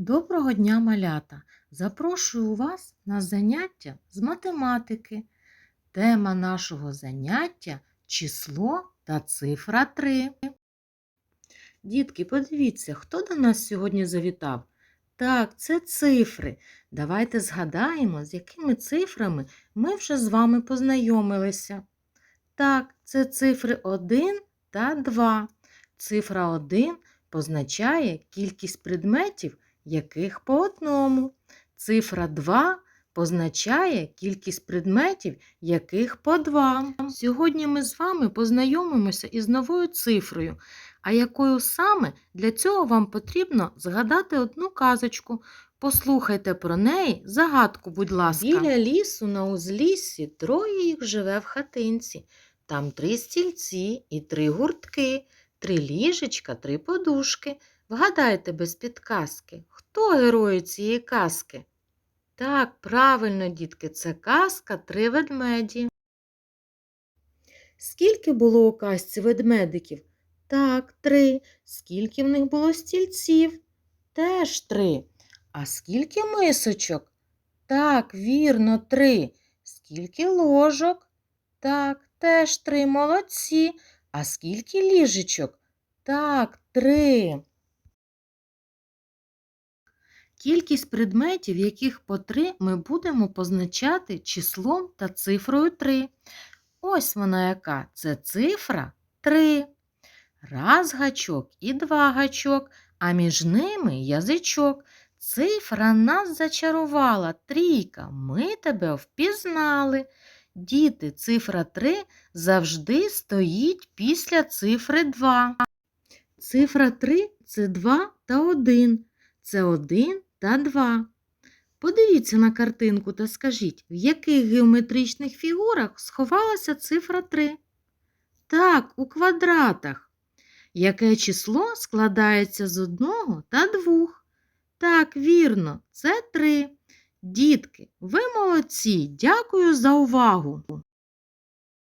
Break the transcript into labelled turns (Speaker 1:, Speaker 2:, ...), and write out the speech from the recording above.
Speaker 1: Доброго дня, малята! Запрошую вас на заняття з математики. Тема нашого заняття число та цифра 3. Дітки, подивіться, хто до нас сьогодні завітав? Так, це цифри. Давайте згадаємо, з якими цифрами ми вже з вами познайомилися. Так, це цифри 1 та 2. Цифра 1 позначає кількість предметів, яких по одному. Цифра 2 позначає кількість предметів, яких по два. Сьогодні ми з вами познайомимося із новою цифрою, а якою саме для цього вам потрібно згадати одну казочку. Послухайте про неї загадку, будь ласка. Біля лісу на узліссі троє їх живе в хатинці. Там три стільці і три гуртки, три ліжечка, три подушки. Вгадайте без підказки, хто герої цієї казки? Так, правильно, дітки, це казка три ведмеді. Скільки було у казці ведмедиків? Так, три. Скільки в них було стільців? Теж три. А скільки мисочок? Так, вірно, три. Скільки ложок? Так, теж три. Молодці. А скільки ліжечок? Так, три. Кількість предметів, яких по три, ми будемо позначати числом та цифрою 3. Ось вона яка. Це цифра 3. Раз гачок і два гачок, а між ними язичок. Цифра нас зачарувала, трійка, ми тебе впізнали. Діти, цифра 3 завжди стоїть після цифри 2. Цифра 3 це 2 та 1. Це 1 та 2. Подивіться на картинку та скажіть, в яких геометричних фігурах сховалася цифра 3? Так, у квадратах. Яке число складається з одного та двох? Так, вірно, це 3. Дітки, ви молодці, дякую за увагу.